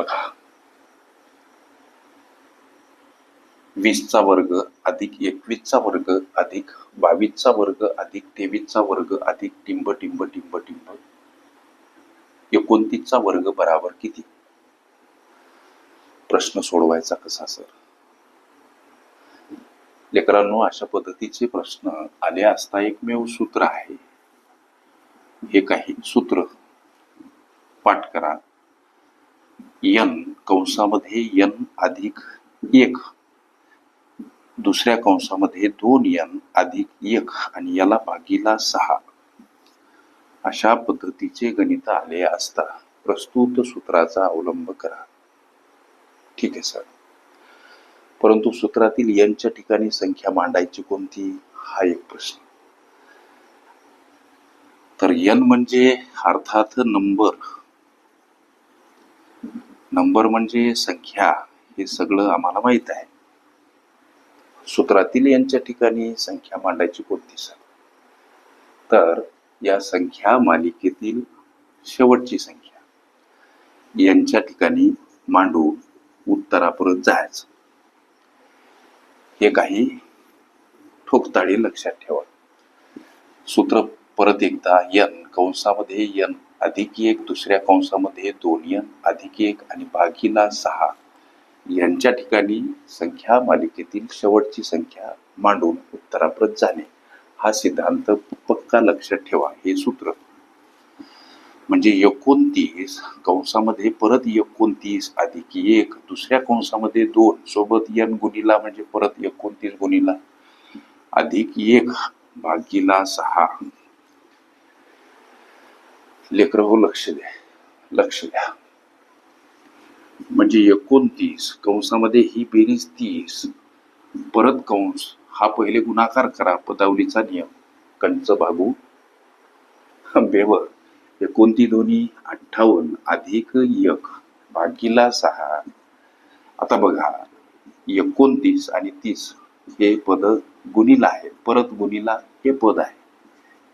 बघा. वीसचा वर्ग अधिक एकवीसचा वर्ग अधिक बावीसचा वर्ग अधिक तेवीसचा वर्ग अधिक टिंब टिंब टिंब टिंब. एकोणतीसचा वर्ग बराबर किती? प्रश्न सोडवायचा कसा सर? लेकरांनो अशा पद्धतीचे प्रश्न आले असता एकमेव सूत्र आहे. हे काही सूत्र पाठ करा. यन कंसामध्ये यन अधिक एक. दुसऱ्या कंसामध्ये दोन यन अधिक एक आणि याला भागीला सहा. अशा पद्धतीचे गणित आले असता प्रस्तुत सूत्राचा अवलंब करा. ठीक आहे सर. परंतु सूत्रातील यनच्या ठिकाणी संख्या मांडायची कोणती? हा एक प्रश्न. तर यन म्हणजे अर्थात नंबर. नंबर म्हणजे संख्या हे सगळं आम्हाला माहीत आहे. सूत्रातील यांच्या ठिकाणी संख्या मांडायची कोणती सर? तर या संख्या मालिकेतील शेवटची संख्या. यांच्या ठिकाणी मांडून उत्तरापर्यंत जायचं. हे काही ठोकताळी लक्षात ठेवा. सूत्र परत एकदा यन कंसामध्ये यन अधिक एक दुसऱ्या कंसामध्ये दोन यन अधिक एक आणि भागीला सहा. यांच्या ठिकाणी संख्या मालिकेतील शेवटची संख्या मांडून उत्तराप्रत जाणे हा सिद्धांत पक्का लक्षात ठेवा हे सूत्र. म्हणजे एकोणतीस कंसामध्ये परत एकोणतीस अधिक एक दुसऱ्या कंसामध्ये दोन सोबत यन गुणीला म्हणजे परत एकोणतीस गुणीला अधिक एक भागीला सहा. लेकर हो लक्ष द्या. लक्ष द्या. म्हणजे एकोणतीस कंसामध्ये ही बेरीज तीस परत कंस हा पहिले गुणाकार करा पदावलीचा नियम. कंच भागू. बेव एकोणती दोन्ही अठ्ठावन्न अधिक एक भागीला सहा. आता बघा एकोणतीस आणि तीस हे पद गुणीला आहे. परत गुणीला हे पद आहे.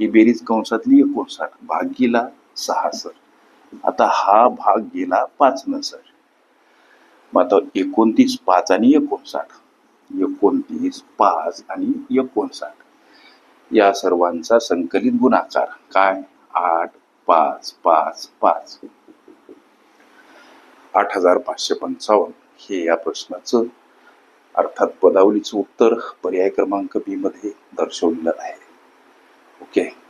ही बेरीज कंसातली एकोणसाठ भागीला सहा सर. आता हा भाग गेला पाच न सर. मग आता एकोणतीस पाच आणि एकोणसाठ. एकोणतीस पाच आणि एकोणसाठ. या सर्वांचा संकलित गुणाकार काय? आठ पाच पाच पाच. आठ हजार पाचशे पंचावन्न. हे या प्रश्नाचं अर्थात पदावलीचं उत्तर पर्याय क्रमांक बी मध्ये दर्शवलेलं आहे. ओके?